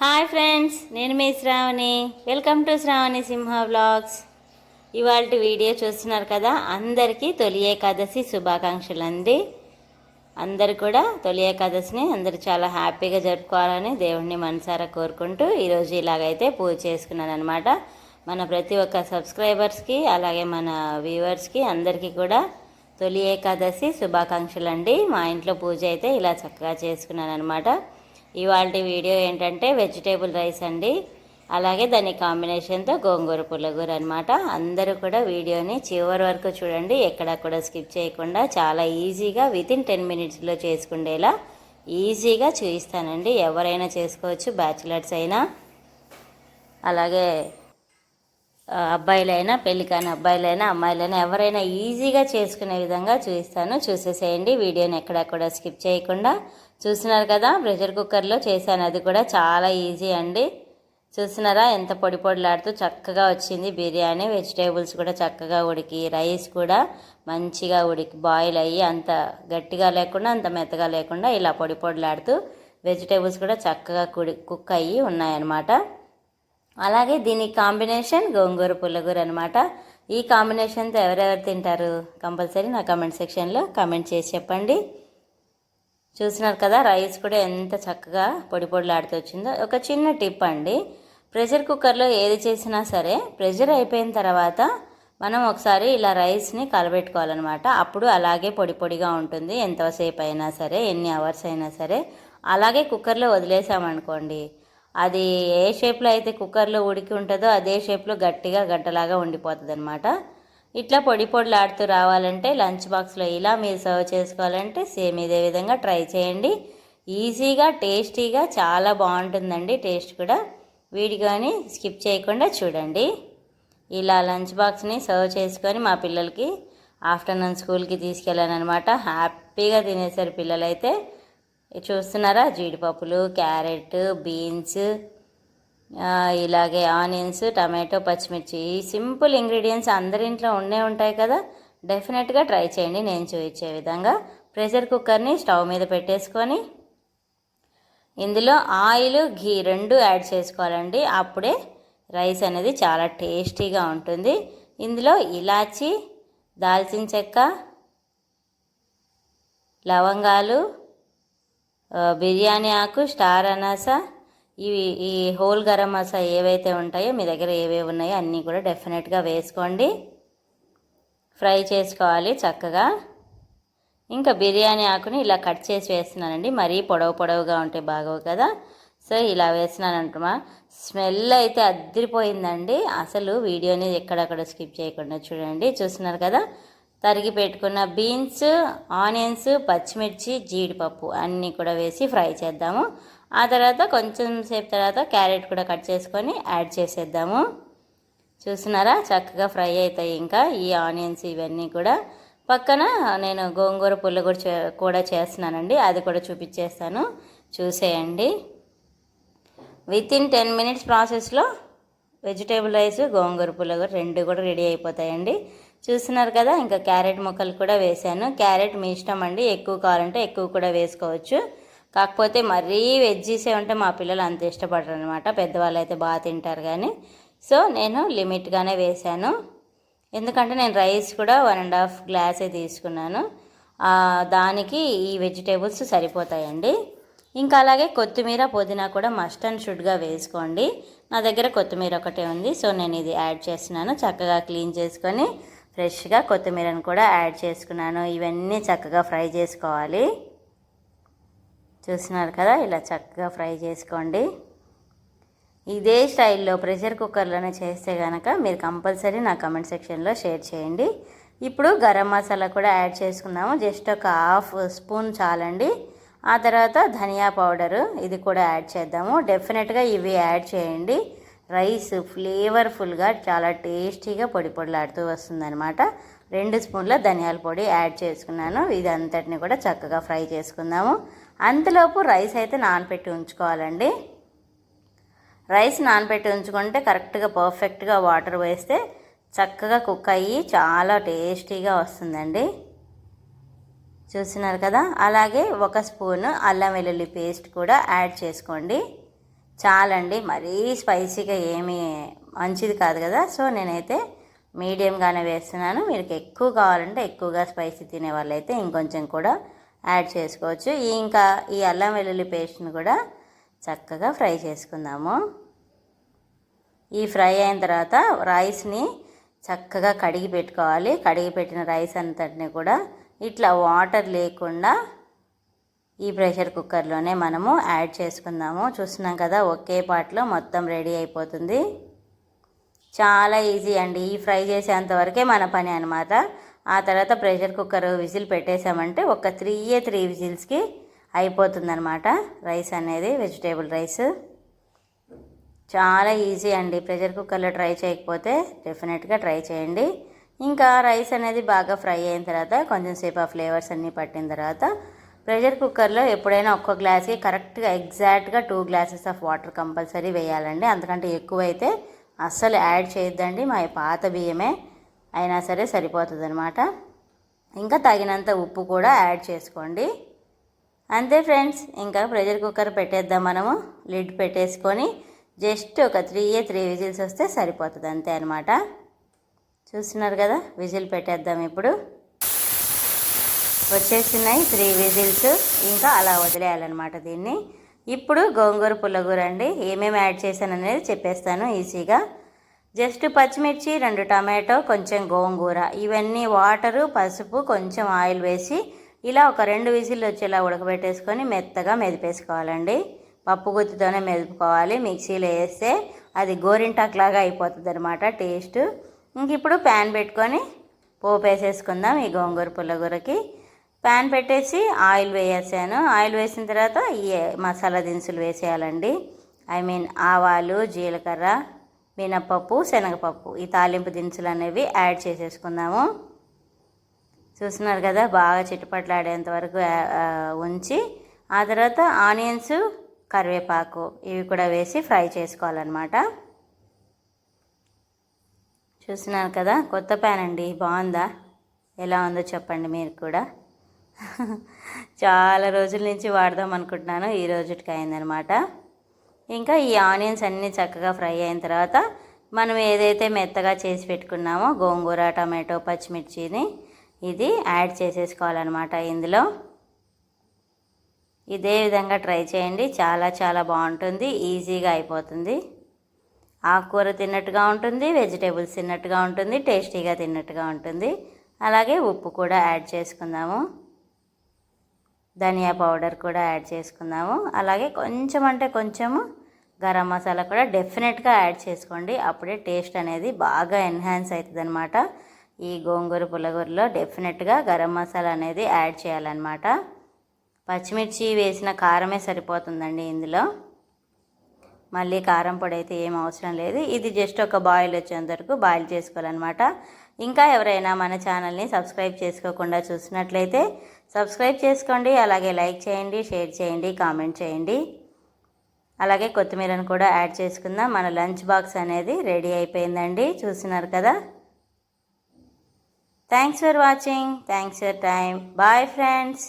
Hi friends నేను మీ Sravani. Welcome to Sravani Simha vlogs. ఇవాళ video చూస్తున్నారు కదా అందరికీ తొలి ఏకాదశి శుభాకాంక్షలు అండి అందరు కూడా తొలి ఏకాదశిని అందరూ చాలా హ్యాపీగా జరుపుకోవాలని దేవుణ్ణి మనసారా కోరుకుంటూ ఈరోజు ఇలాగైతే పూజ చేసుకున్నాను అనమాట మన ప్రతి ఒక్క సబ్స్క్రైబర్స్కి అలాగే మన వ్యూవర్స్కి అందరికీ కూడా తొలి ఏకాదశి శుభాకాంక్షలు అండి మా ఇంట్లో పూజ అయితే ఇలా చక్కగా చేసుకున్నాను అనమాట ఇవాళ వీడియో ఏంటంటే వెజిటేబుల్ రైస్ అండి. అలాగే దాని కాంబినేషన్తో గోంగూర పుల్లగూర అనమాట అందరూ కూడా వీడియోని చివరి వరకు చూడండి. ఎక్కడా కూడా స్కిప్ చేయకుండా చాలా ఈజీగా వితిన్ టెన్ మినిట్స్లో చేసుకుండేలా ఈజీగా చూపిస్తానండి ఎవరైనా చేసుకోవచ్చు బ్యాచిలర్స్ అయినా. అలాగే అబ్బాయిలైనా పెళ్ళి కాని అబ్బాయిలైనా అమ్మాయిలైనా ఎవరైనా ఈజీగా చేసుకునే విధంగా చూపిస్తాను. చూసేసేయండి. వీడియోని ఎక్కడెక్కడ స్కిప్ చేయకుండా చూస్తున్నారు కదా ప్రెషర్ కుక్కర్లో చేశాను. అది కూడా చాలా ఈజీ అండి. చూస్తున్నారా? ఎంత పొడి పొడిలాడుతూ చక్కగా వచ్చింది బిర్యానీ. వెజిటేబుల్స్ కూడా చక్కగా ఉడికి రైస్ కూడా మంచిగా ఉడికి బాయిల్ అయ్యి అంత గట్టిగా లేకుండా అంత మెత్తగా లేకుండా ఇలా పొడి పొడిలాడుతూ వెజిటేబుల్స్ కూడా చక్కగా కుడి కుక్ అయ్యి ఉన్నాయన్నమాట. అలాగే దీని కాంబినేషన్ గోంగూర పుల్లగూర అనమాట ఈ కాంబినేషన్తో ఎవరెవరు తింటారు? కంపల్సరీ నా కమెంట్ సెక్షన్లో కామెంట్ చేసి చెప్పండి. చూసినారు కదా రైస్ కూడా ఎంత చక్కగా పొడి పొడిలాడుతూ వచ్చిందో. ఒక చిన్న టిప్ అండి. ప్రెషర్ కుక్కర్లో ఏది చేసినా సరే ప్రెషర్ అయిపోయిన తర్వాత మనం ఒకసారి ఇలా రైస్ని కలబెట్టుకోవాలన్నమాట. అప్పుడు అలాగే పొడి పొడిగా ఉంటుంది. ఎంతసేపు అయినా సరే ఎన్ని అవర్స్ అయినా సరే. అలాగే కుక్కర్లో వదిలేసామనుకోండి అది ఏ షేప్లో అయితే కుక్కర్లో ఉడికి ఉంటుందో అదే షేప్లో గట్టిగా గడ్డలాగా ఉండిపోతుంది అనమాట ఇట్లా పొడి పొడిలాడుతూ రావాలంటే లంచ్ బాక్స్లో ఇలా మీరు సర్వ్ చేసుకోవాలంటే సేమ్ ఇదే విధంగా ట్రై చేయండి. ఈజీగా టేస్టీగా చాలా బాగుంటుందండి టేస్ట్ కూడా. వీడియోని స్కిప్ చేయకుండా చూడండి. ఇలా లంచ్ బాక్స్ని సర్వ్ చేసుకొని మా పిల్లలకి ఆఫ్టర్నూన్ స్కూల్కి తీసుకెళ్ళాను అనమాట హ్యాపీగా తినేసారు పిల్లలైతే. చూస్తున్నారా? జీడిపప్పులు క్యారెట్ బీన్స్ ఇలాగే ఆనియన్స్ టమాటో పచ్చిమిర్చి. ఈ సింపుల్ ఇంగ్రీడియంట్స్ అందరి ఇంట్లో ఉండే ఉంటాయి కదా? డెఫినెట్గా ట్రై చేయండి. నేను చూపించే విధంగా ప్రెషర్ కుక్కర్ని స్టవ్ మీద పెట్టేసుకొని ఇందులో ఆయిల్ ఘీ రెండు యాడ్ చేసుకోవాలండి. అప్పుడే రైస్ అనేది చాలా టేస్టీగా ఉంటుంది. ఇందులో ఇలాచి దాల్చిన చెక్క లవంగాలు బిర్యానీ ఆకు స్టార్ అనాస ఇవి ఈ హోల్ గరం మసాలా ఏవైతే ఉంటాయో మీ దగ్గర ఏవేవి ఉన్నాయో అన్నీ కూడా డెఫినెట్గా వేసుకోండి. ఫ్రై చేసుకోవాలి చక్కగా. ఇంకా బిర్యానీ ఆకుని ఇలా కట్ చేసి వేస్తున్నానండి. మరీ పొడవు పొడవుగా ఉంటే బాగోవు కదా. సో ఇలా వేస్తున్నాను స్మెల్ అయితే అద్దరిపోయిందండి అసలు వీడియోని ఎక్కడక్కడ స్కిప్ చేయకుండా చూడండి. చూస్తున్నారు కదా? తరిగి పెట్టుకున్న బీన్స్ ఆనియన్స్ పచ్చిమిర్చి జీడిపప్పు అన్నీ కూడా వేసి ఫ్రై చేద్దాము. ఆ తర్వాత కొంచెం సేపు తర్వాత క్యారెట్ కూడా కట్ చేసుకొని యాడ్ చేసేద్దాము. చూస్తున్నారా? చక్కగా ఫ్రై అవుతాయి ఇంకా ఈ ఆనియన్స్ ఇవన్నీ కూడా. పక్కన నేను గోంగూర పుల్ల కూడా చే కూడా చేస్తున్నానండి. అది కూడా చూపించేస్తాను. చూసేయండి. విత్ ఇన్ టెన్ మినిట్స్ ప్రాసెస్లో వెజిటేబుల్ రైస్ గోంగూర పుల్లగూర రెండు కూడా రెడీ అయిపోతాయండి. చూస్తున్నారు కదా ఇంకా క్యారెట్ ముక్కలు కూడా వేసాను క్యారెట్ మీ ఇష్టం అండి ఎక్కువ కావాలంటే ఎక్కువ కూడా వేసుకోవచ్చు. కాకపోతే మరీ వెజ్జీసే ఉంటే మా పిల్లలు అంత ఇష్టపడరు అనమాట పెద్దవాళ్ళు అయితే బాగా తింటారు కానీ. సో నేను లిమిట్గానే వేశాను. ఎందుకంటే నేను రైస్ కూడా వన్ అండ్ హాఫ్ గ్లాసే తీసుకున్నాను. దానికి ఈ వెజిటేబుల్స్ సరిపోతాయండి. ఇంకా అలాగే కొత్తిమీర పుదీనా కూడా మస్ట్ అండ్ షుడ్గా వేసుకోండి. నా దగ్గర కొత్తిమీర ఒకటే ఉంది సో నేను ఇది యాడ్ చేస్తున్నాను చక్కగా క్లీన్ చేసుకొని ఫ్రెష్గా కొత్తిమీరను కూడా యాడ్ చేసుకున్నాను. ఇవన్నీ చక్కగా ఫ్రై చేసుకోవాలి. చూస్తున్నారు కదా ఇలా చక్కగా ఫ్రై చేసుకోండి. ఇదే స్టైల్లో ప్రెషర్ కుక్కర్లోనే చేస్తే కనుక మీరు కంపల్సరీ నా కమెంట్ సెక్షన్లో షేర్ చేయండి. ఇప్పుడు గరం మసాలా కూడా యాడ్ చేసుకుందాము జస్ట్ ఒక హాఫ్ స్పూన్ చాలండి. ఆ తర్వాత ధనియా పౌడరు ఇది కూడా యాడ్ చేద్దాము. డెఫినెట్గా ఇవి యాడ్ చేయండి. రైస్ ఫ్లేవర్ఫుల్గా చాలా టేస్టీగా పొడి పొడిలాడుతూ వస్తుందన్నమాట. రెండు స్పూన్ల ధనియాల పొడి యాడ్ చేసుకున్నాను. ఇది అంతటిని కూడా చక్కగా ఫ్రై చేసుకుందాము. అంతలోపు రైస్ అయితే నానపెట్టి ఉంచుకోవాలండి. రైస్ నానబెట్టి ఉంచుకుంటే కరెక్ట్గా పర్ఫెక్ట్గా వాటర్ వేస్తే చక్కగా కుక్ అయ్యి చాలా టేస్టీగా వస్తుందండి. చూస్తున్నారు కదా? అలాగే ఒక స్పూన్ అల్లం వెల్లుల్లి పేస్ట్ కూడా యాడ్ చేసుకోండి. చాలండి. మరీ స్పైసీగా ఏమీ మంచిది కాదు కదా. సో నేనైతే మీడియంగానే వేస్తున్నాను. మీకు ఎక్కువ కావాలంటే ఎక్కువగా స్పైసీ తినే వాళ్ళైతే ఇంకొంచెం కూడా యాడ్ చేసుకోవచ్చు. ఇంకా ఈ అల్లం వెల్లుల్లి పేస్ట్ని కూడా చక్కగా ఫ్రై చేసుకుందాము. ఈ ఫ్రై అయిన తర్వాత రైస్ని చక్కగా కడిగి పెట్టుకోవాలి. కడిగి పెట్టిన రైస్ అంతటిని కూడా ఇట్లా వాటర్ లేకుండా ఈ ప్రెషర్ కుక్కర్లోనే మనము యాడ్ చేసుకుందాము. చూస్తున్నాం కదా ఒకే పాట్లో మొత్తం రెడీ అయిపోతుంది. చాలా ఈజీ అండి. ఈ ఫ్రై చేసేంతవరకే మన పని అనమాట ఆ తర్వాత ప్రెషర్ కుక్కర్ విజిల్ పెట్టేసామంటే ఒక త్రీ ఏ త్రీ విజిల్స్కి అయిపోతుందన్నమాట. రైస్ అనేది వెజిటేబుల్ రైస్. చాలా ఈజీ అండి. ప్రెషర్ కుక్కర్లో ట్రై చేయకపోతే డెఫినెట్గా ట్రై చేయండి. ఇంకా రైస్ అనేది బాగా ఫ్రై అయిన తర్వాత కొంచెం సేపు ఆ ఫ్లేవర్స్ అన్నీ పట్టిన తర్వాత ప్రెషర్ కుక్కర్లో ఎప్పుడైనా ఒక్క గ్లాస్కి కరెక్ట్గా ఎగ్జాక్ట్గా two glasses of water compulsory వేయాలండి. అంతకంటే ఎక్కువైతే అస్సలు యాడ్ చేయొద్దండి. మా పాత బియ్యమే అయినా సరే సరిపోతుంది అనమాట ఇంకా తగినంత ఉప్పు కూడా యాడ్ చేసుకోండి. అంతే ఫ్రెండ్స్ ఇంకా ప్రెషర్ కుక్కర్ పెట్టేద్దాం మనము. లిడ్ పెట్టేసుకొని జస్ట్ ఒక త్రీ ఏ త్రీ విజిల్స్ వస్తే సరిపోతుంది. అంతే అనమాట చూస్తున్నారు కదా విజిల్ పెట్టేద్దాం ఇప్పుడు. వచ్చేసినాయి త్రీ విజిల్స్. ఇంకా అలా వదిలేయాలన్నమాట దీన్ని. ఇప్పుడు గోంగూర పుల్లగూర అండి ఏమేమి యాడ్ చేశాను అనేది చెప్పేస్తాను ఈజీగా. జస్ట్ పచ్చిమిర్చి రెండు టమాటో కొంచెం గోంగూర. ఇవన్నీ వాటరు పసుపు కొంచెం ఆయిల్ వేసి ఇలా ఒక రెండు విజిల్ వచ్చేలా ఉడకబెట్టేసుకొని మెత్తగా మెదిపేసుకోవాలండి. పప్పు గుత్తితోనే మెదుపుకోవాలి. మిక్సీలో వేస్తే అది గోరింటాక్లాగా అయిపోతుంది అనమాట టేస్ట్. ఇంక ఇప్పుడు ప్యాన్ పెట్టుకొని పోపు వేసేసుకుందాం ఈ గోంగూర పుల్లగూరకి. ప్యాన్ పెట్టేసి ఆయిల్ వేసేసాను. ఆయిల్ వేసిన తర్వాత ఈ మసాలా దినుసులు వేసేయాలండి. ఐ మీన్ ఆవాలు జీలకర్ర మినపప్పు శనగపప్పు ఈ తాలింపు దినుసులు అనేవి యాడ్ చేసేసుకుందాము. చూస్తున్నారు కదా బాగా చిట్టుపట్లాడేంత వరకు ఉంచి ఆ తర్వాత ఆనియన్స్ కరివేపాకు ఇవి కూడా వేసి ఫ్రై చేసుకోవాలన్నమాట. చూస్తున్నారు కదా కొత్త ప్యాన్ అండి బాగుందా? ఎలా ఉందో చెప్పండి మీరు కూడా. చాలా రోజుల నుంచి వాడదాం అనుకుంటున్నాను. ఈ రోజుకి అయిందనమాట ఇంకా ఈ ఆనియన్స్ అన్నీ చక్కగా ఫ్రై అయిన తర్వాత మనం ఏదైతే మెత్తగా చేసి పెట్టుకున్నామో గోంగూర టమాటో పచ్చిమిర్చిని ఇది యాడ్ చేసేసుకోవాలన్నమాట ఇందులో. ఇదే విధంగా ట్రై చేయండి. చాలా చాలా బాగుంటుంది. ఈజీగా అయిపోతుంది. ఆకుకూర తిన్నట్టుగా ఉంటుంది వెజిటేబుల్స్ తిన్నట్టుగా ఉంటుంది టేస్టీగా తిన్నట్టుగా ఉంటుంది. అలాగే ఉప్పు కూడా యాడ్ చేసుకుందాము. ధనియా పౌడర్ కూడా యాడ్ చేసుకుందాము. అలాగే కొంచెం అంటే కొంచెము గరం మసాలా కూడా డెఫినెట్గా యాడ్ చేసుకోండి. అప్పుడే టేస్ట్ అనేది బాగా ఎన్హాన్స్ అవుతుంది అనమాట ఈ గోంగూర పులగూరలో డెఫినెట్గా గరం మసాలా అనేది యాడ్ చేయాలన్నమాట. పచ్చిమిర్చి వేసిన కారమే సరిపోతుందండి ఇందులో. మళ్ళీ కారం పొడి అయితే ఏం అవసరం లేదు. ఇది జస్ట్ ఒక బాయిల్ వచ్చేంతవరకు బాయిల్ చేసుకోవాలన్నమాట. ఇంకా ఎవరైనా మన ఛానల్ని సబ్స్క్రైబ్ చేసుకోకుండా చూసినట్లయితే సబ్స్క్రైబ్ చేసుకోండి అలాగే లైక్ చేయండి షేర్ చేయండి కామెంట్ చేయండి. అలాగే కొత్తిమీరను కూడా యాడ్ చేసుకుందాం. మన లంచ్ బాక్స్ అనేది రెడీ అయిపోయిందండి. చూస్తున్నారు కదా? Thanks for watching thanks for time bye friends